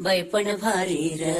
बैपण भारी र.